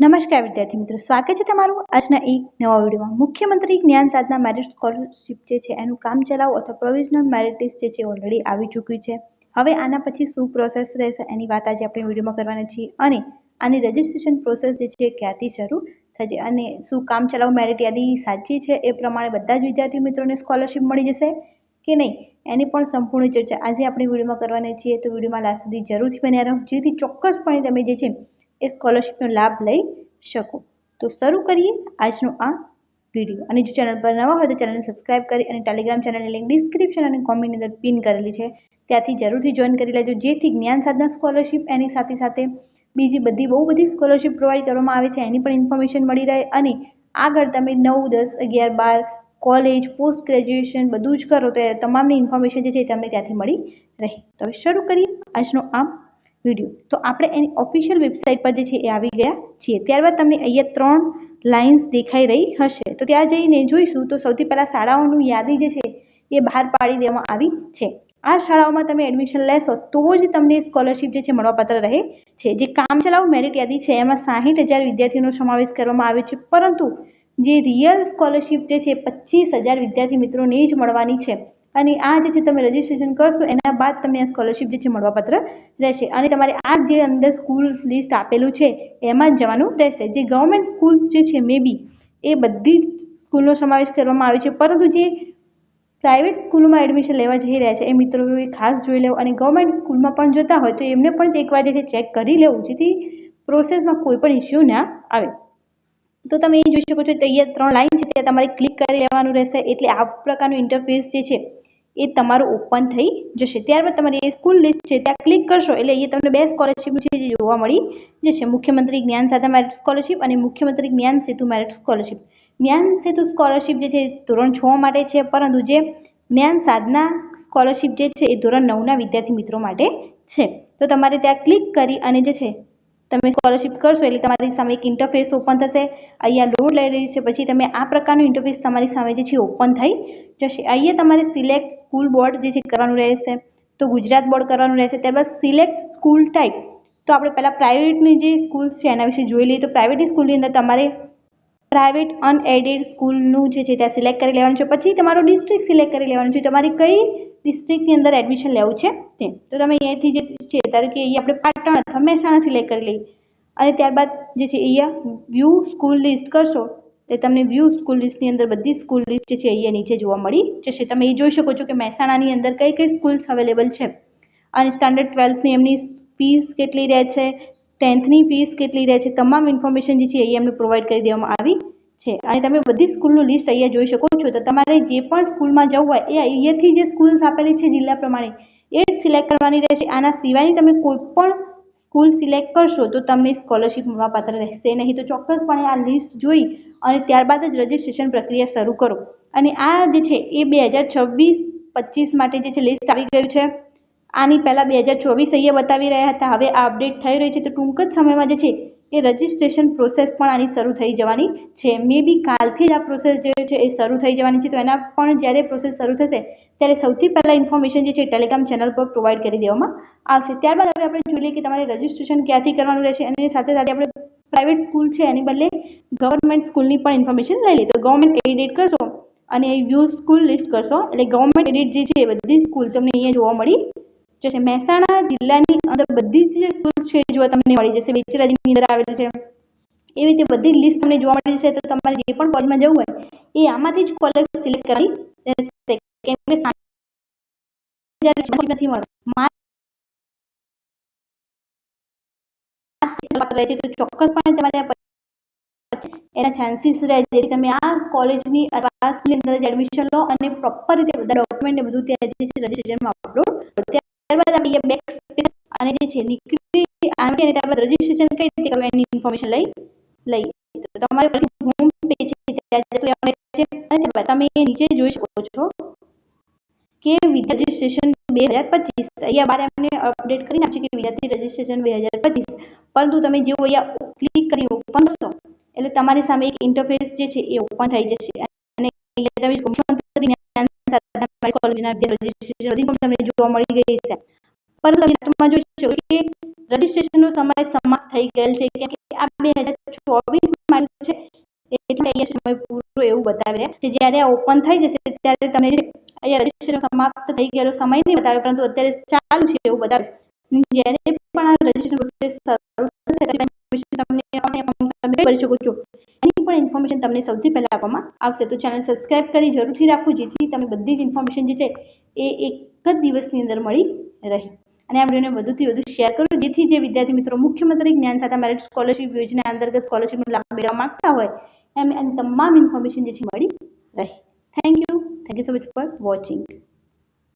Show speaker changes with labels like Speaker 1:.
Speaker 1: નમસ્કાર વિદ્યાર્થી મિત્રો, સ્વાગત છે તમારું આજના એક નવા વિડીયોમાં. મુખ્યમંત્રી જ્ઞાન સાધના મેરિટ સ્કોલરશિપ જે છે, એનું કામ ચલાવો અથવા પ્રોવિઝનલ મેરિટ લિસ્ટ જે છે ઓલરેડી આવી ચૂક્યું છે. હવે આના પછી શું પ્રોસેસ રહેશે, એની વાત આજે આપણે વિડીયોમાં કરવાના છીએ. અને આની રજિસ્ટ્રેશન પ્રોસેસ જે છે ક્યાંથી શરૂ થશે અને શું કામ ચલાવ મેરિટ યાદી સાચી છે, એ પ્રમાણે બધા જ વિદ્યાર્થી મિત્રોને સ્કોલરશિપ મળી જશે કે નહીં, એની પણ સંપૂર્ણ ચર્ચા આજે આપણે વિડીયોમાં કરવાની છીએ. તો વિડીયોમાં લાસ્ટ સુધી જરૂરથી બન્યા રહો. જેથી ચોક્કસપણે તમે જે છે એ સ્કોલરશિપનો લાભ લઈ શકો. તો શરૂ કરીએ આજનો આ વીડિયો અને જો ચેનલ પર નવા હોય તો ચેનલને સબસ્ક્રાઇબ કરી અને ટેલિગ્રામ ચેનલની લિંક ડિસ્ક્રિપ્શન અને કોમેન્ટની અંદર પિન કરેલી છે. ત્યાંથી જરૂરથી જોઈન કરી લેજો. જેથી જ્ઞાન સાધના સ્કોલરશિપ એની સાથે સાથે બીજી બધી બહુ બધી સ્કોલરશિપ પ્રોવાઈડ કરવામાં આવે છે. એની પણ ઇન્ફોર્મેશન મળી રહે અને આગળ તમે નવ, દસ, અગિયાર, બાર કોલેજ પોસ્ટ ગ્રેજ્યુએશન બધું જ કરો તો તમામની ઇન્ફોર્મેશન જે છે તમને ત્યાંથી મળી રહે. તો શરૂ કરીએ આજનો આ વીડિયો તો આપણે એની ઓફિશિયલ વેબસાઇટ પર જે છે એ આવી ગયા છીએ. ત્યારબાદ તમને અહીંયા ત્રણ લાઇન્સ દેખાઈ રહી હશે. તો ત્યાં જઈને જોઈશું તો સૌથી પહેલાં શાળાઓનું યાદી જે છે એ બહાર પાડી દેવામાં આવી છે. આ શાળાઓમાં તમે એડમિશન લેશો તો જ તમને સ્કોલરશિપ જે છે મળવાપાત્ર રહે છે. જે કામચલાઉ મેરિટ યાદી છે એમાં સાહીઠ હજાર વિદ્યાર્થીઓનો સમાવેશ કરવામાં આવ્યો છે. પરંતુ જે રિયલ સ્કોલરશિપ જે છે પચીસ હજાર વિદ્યાર્થી મિત્રોને જ મળવાની છે. અને આ જે છે તમે રજીસ્ટ્રેશન કરશો, એના બાદ તમને આ સ્કોલરશિપ જે છે મળવાપાત્ર રહેશે. અને તમારે આ જે અંદર સ્કૂલ લિસ્ટ આપેલું છે, એમાં જ જવાનું રહેશે. જે ગવર્મેન્ટ સ્કૂલ જે છે મે બી એ બધી જ સ્કૂલનો સમાવેશ કરવામાં આવ્યો છે. પરંતુ જે પ્રાઇવેટ સ્કૂલોમાં એડમિશન લેવા જઈ રહ્યા છે, એ મિત્રોએ ખાસ જોઈ લેવું. અને ગવર્મેન્ટ સ્કૂલમાં પણ જતા હોય તો એમને પણ એકવાર જે છે ચેક કરી લેવું. જેથી પ્રોસેસમાં કોઈ પણ ઇસ્યુ ના આવે. તો તમે એ જોઈ શકો છો અહીંયા ત્રણ લાઈન છે, ત્યાં તમારે ક્લિક કરી લેવાનું રહેશે. એટલે આ પ્રકારનું ઇન્ટરફેસ જે છે એ તમારું ઓપન થઈ જશે. ત્યારબાદ તમારી એ સ્કૂલ લિસ્ટ છે, ત્યાં ક્લિક કરશો એટલે એ તમને બે સ્કોલરશિપ છે જે જોવા મળી જશે. મુખ્યમંત્રી જ્ઞાન સાધા મેરિટ સ્કોલરશિપ અને મુખ્યમંત્રી જ્ઞાન સેતુ મેરિટ સ્કોલરશિપ જ્ઞાન સેતુ સ્કોલરશિપ જે છે ધોરણ છ માટે છે, પરંતુ જે જ્ઞાન સાધના સ્કોલરશિપ જે છે, એ ધોરણ નવના વિદ્યાર્થી મિત્રો માટે છે. તો તમારે ત્યાં ક્લિક કરી અને જે છે તમે સ્કોલરશિપ કરશો એટલે તમારી સામે એક ઇન્ટરફેસ ઓપન થશે. અહીંયા લોડ લઈ રહ્યું છે. પછી તમે આ પ્રકારનું ઇન્ટરફેસ તમારી સામે જે છે ઓપન થઈ જશે. અહીંયા તમારે સિલેક્ટ સ્કૂલ બોર્ડ જે છે કરવાનું રહેશે. તો ગુજરાત બોર્ડ કરવાનું રહેશે. ત્યારબાદ સિલેક્ટ સ્કૂલ ટાઈપ તો આપણે પહેલાં પ્રાઇવેટની જે સ્કૂલ છે એના વિશે જોઈ લઈએ. તો પ્રાઇવેટની સ્કૂલની અંદર તમારે પ્રાઇવેટ અનએડેડ સ્કૂલનું જે છે ત્યાં સિલેક્ટ કરી લેવાનું છે. પછી તમારો ડિસ્ટ્રિક્ટ સિલેક્ટ કરી લેવાનું છે. તમારે કઈ ડિસ્ટ્રિક્ટની અંદર એડમિશન લેવું છે તે તો તમે અહીંયાથી જે છે, ધારો કે અહીંયા આપણે પાટણ અથવા મહેસાણા સિલેક્ટ કરી લઈએ. અને ત્યારબાદ જે છે, અહીંયા વ્યૂ સ્કૂલ લિસ્ટ કરશો, તે તમને વ્યૂ સ્કૂલ લિસ્ટની અંદર બધી સ્કૂલ લિસ્ટ છે, અહીંયા નીચે જોવા મળી જશે. તમે એ જોઈ શકો છો કે મહેસાણાની અંદર કઈ કઈ સ્કૂલ્સ અવેલેબલ છે. અને સ્ટાન્ડર્ડ ટ્વેલ્થની એમની ફીસ કેટલી રહે છે ટેન્થની ફીસ કેટલી રહે છે, તમામ ઇન્ફોર્મેશન જે છે એ એમને પ્રોવાઈડ કરી દેવામાં આવી છે. અને તમે બધી સ્કૂલનું લિસ્ટ અહીંયા જોઈ શકો છો. તો તમારે જે પણ સ્કૂલમાં જવું હોય, એ અહીંયાથી જે સ્કૂલ્સ આપેલી છે જિલ્લા પ્રમાણે, એ જ સિલેક્ટ કરવાની રહેશે. આના સિવાયની તમે કોઈ પણ સ્કૂલ સિલેક્ટ કરશો, તો તમને સ્કોલરશિપ મળવાપાત્ર રહેશે નહીં. તો ચોક્કસપણે આ લિસ્ટ જોઈ અને ત્યારબાદ જ રજિસ્ટ્રેશન પ્રક્રિયા શરૂ કરો. અને આ જે છે, એ બે હજાર છવ્વીસ પચીસ માટે જે છે, લિસ્ટ આવી ગયું છે. આની પહેલાં બે હજાર ચોવીસ અહીંયા બતાવી રહ્યા હતા. હવે આ અપડેટ થઈ રહી છે. તો ટૂંક જ સમયમાં જે છે એ રજિસ્ટ્રેશન પ્રોસેસ પણ આની શરૂ થઈ જવાની છે. મે બી કાલથી જ આ પ્રોસેસ જે છે એ શરૂ થઈ જવાની છે. તો એના પણ જ્યારે પ્રોસેસ શરૂ થશે, ત્યારે સૌથી પહેલાં ઇન્ફોર્મેશન જે છે ટેલિગ્રામ ચેનલ પર પ્રોવાઈડ કરી દેવામાં આવશે. ત્યારબાદ હવે આપણે જોઈ લઈએ કે તમારે રજિસ્ટ્રેશન ક્યાંથી કરવાનું રહેશે અને સાથે સાથે આપણે પ્રાઇવેટ સ્કૂલ છે, એની બદલે ગવર્મેન્ટ સ્કૂલની પણ ઇન્ફોર્મેશન લઈ લઈએ. તો ગવર્મેન્ટ એડિટ કરશો અને યુ સ્કૂલ લિસ્ટ કરશો. એટલે ગવર્મેન્ટ એડિટ જે છે એ બધી સ્કૂલ તમને અહીંયા જોવા મળી જશે મહેસાણા જિલ્લાની અંદર બધી જ જે સ્કૂલ છે જોવા તમને મળી જશે વેચરાજીની અંદર આવેલી છે, એવી રીતે બધી લિસ્ટ તમને જોવા મળી જશે, તો તમારે જે પણ કોલેજમાં જવું હોય, એ આમાંથી જ કોલેજ સિલેક્ટ કરવાની રહેશે. કેમ કે નથી મળતું. રહે છે, તો ચોક્કસપણે તમારે એના ચાન્સીસ રહે જેથી તમે આ કોલેજની અંદર જ એડમિશન લો અને પ્રોપર રીતે બધા ડોક્યુમેન્ટ બધું ત્યાં છે રજિસ્ટ્રેશનમાં અપલોડ ત્યારબાદ આપણે બેક સ્પેસ અને જે છે, નીકળી અને ત્યારબાદ રજીસ્ટ્રેશન કઈ રીતે કરવું એની ઇન્ફોર્મેશન લઈ લઈ તો તમારે પછી હોમ પેજ ત્યાં છે અને તમે નીચે જોઈ શકો છો કે વિદ્યાર્થી રજીસ્ટ્રેશન બે હજાર પચીસ. અહીંયા બારે અમને અપડેટ કરી નાખ્યું કે વિદ્યાર્થી રજીસ્ટ્રેશન બે હજાર પચીસ. પરંતુ તમે જેવો અહીંયા ક્લિક કરી ઓપન કરશો, એટલે તમારી સામે એક ઇન્ટરફેસ જે છે, એ ઓપન થઈ જશે. અને તમે કોલેજના રજીસ્ટ્રેશન બધી તમને જોવા મળી ગઈ છે પરંતુ તમે જોઈ શકો કે રજીસ્ટ્રેશનનો સમય સમાપ્ત થઈ ગયેલ છે, કેમ કે આ બે હજાર ચોવીસમાં છે, એટલે અહીંયા સમય પૂરો એવું બતાવે છે. જ્યારે આ ઓપન થઈ જશે, ત્યારે તમને અહીંયા રજીસ્ટ્રેશન સમાપ્ત થઈ ગયેલો સમય નહીં બતાવે, પરંતુ અત્યારે ચાલુ છે એવું બતાવે. જ્યારે પણ આ રજીસ્ટ્રેશન પ્રોસેસ શરૂ થશે તમે કરી શકો છો. એની પણ ઇન્ફોર્મેશન તમને સૌથી પહેલા આપવામાં આવશે. તો ચેનલ સબસ્ક્રાઇબ કરી જરૂરથી રાખવું જેથી તમને બધી જ ઇન્ફોર્મેશન જે છે, એ એક જ દિવસની અંદર મળી રહે. અને આ વિડીયોને વધુથી વધુ શેર કરો, જેથી જે વિદ્યાર્થી મિત્રો મુખ્યમંત્રી જ્ઞાન સાથે મેરિટ સ્કોલરશિપ યોજના અંતર્ગત સ્કોલરશિપનો લાભ મેળવવા માંગતા હોય, એમ એની તમામ ઇન્ફોર્મેશન જે છે મળી રહે. Thank you thank you so much for watching